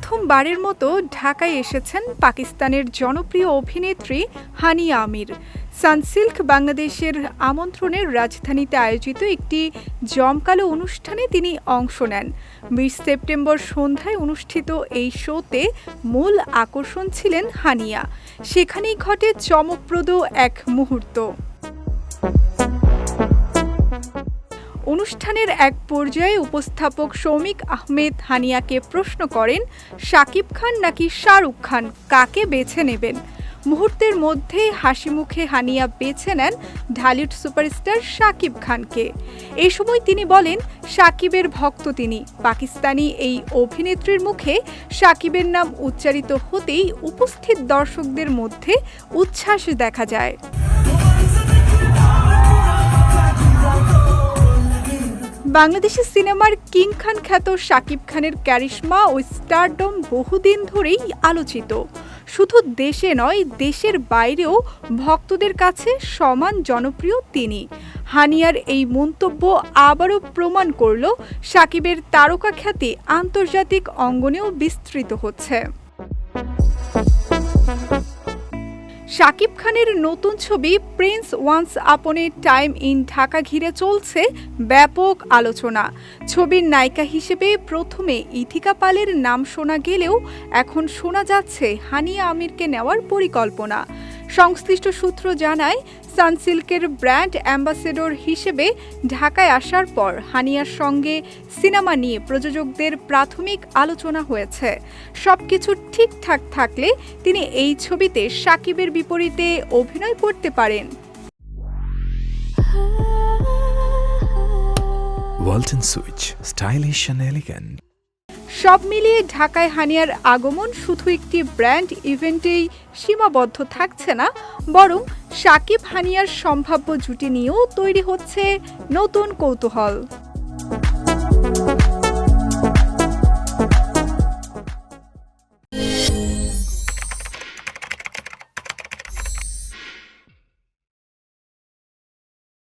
প্রথমবারের মতো ঢাকায় এসেছেন পাকিস্তানের জনপ্রিয় অভিনেত্রী হানিয়া আমির। সানসিল্ক বাংলাদেশের আমন্ত্রণের রাজধানীতে আয়োজিত একটি জমকালো অনুষ্ঠানে তিনি অংশ নেন। বিশ সেপ্টেম্বর সন্ধ্যায় অনুষ্ঠিত এই শোতে মূল আকর্ষণ ছিলেন হানিয়া। সেখানেই ঘটে চমকপ্রদ এক মুহূর্ত। অনুষ্ঠানের এক পর্যায়ে উপস্থাপক সৌমিক আহমেদ হানিয়াকে প্রশ্ন করেন শাকিব খান নাকি শাহরুখ খান? কাকে বেছে নেবেন? মুহূর্তের মধ্যে হাসি মুখে হানিয়া বেছে নেন ঢালিউড সুপারস্টার শাকিব খানকে। এই সময় তিনি বলেন শাকিবের ভক্ত তিনি। পাকিস্তানি এই অভিনেত্রীর মুখে শাকিবের নাম উচ্চারিত হতেই উপস্থিত দর্শকদের মধ্যে উচ্ছ্বাস দেখা যায়। বাংলাদেশি সিনেমার কিং খান খ্যাত শাকিব খানের ক্যারিশমা ও স্টারডম বহুদিন ধরেই আলোচিত। শুধু দেশে নয়, দেশের বাইরেও ভক্তদের কাছে সমান জনপ্রিয় তিনি। হানিয়ার এই মন্তব্য আবারও প্রমাণ করল শাকিবের তারকা খ্যাতি আন্তর্জাতিক অঙ্গনেও বিস্তৃত হচ্ছে। শাকিব খানের নতুন ছবি Prince once upon time in Dhaka ঘিরে চলছে ব্যাপক আলোচনা। ছবির নায়িকা হিসেবে প্রথমে ইথিকা পালের নাম শোনা গেলেও এখন শোনা যাচ্ছে হানিয়া আমিরকে নেওয়ার পরিকল্পনা। সংশ্লিষ্ট সূত্র জানায় সানসিল্কের ব্র্যান্ড অ্যাম্বাসেডর হিসেবে ঢাকায় আসার পর হানিয়ার সঙ্গে সিনেমা নিয়ে প্রযোজকদের প্রাথমিক আলোচনা হয়েছে সবকিছু ঠিকঠাক থাকলে তিনি এই ছবিতে সাকিবের বিপরীতে অভিনয় করতে পারেন Walton Switch, stylish and. সব মিলিয়ে ঢাকায় হানিয়ার আগমন শুধু একটি ব্র্যান্ড ইভেন্টেই সীমাবদ্ধ থাকছে না, বরং সাকিব হানিয়ার সম্ভাব্য জুটি নিয়েও তৈরি হচ্ছে নতুন কৌতূহল।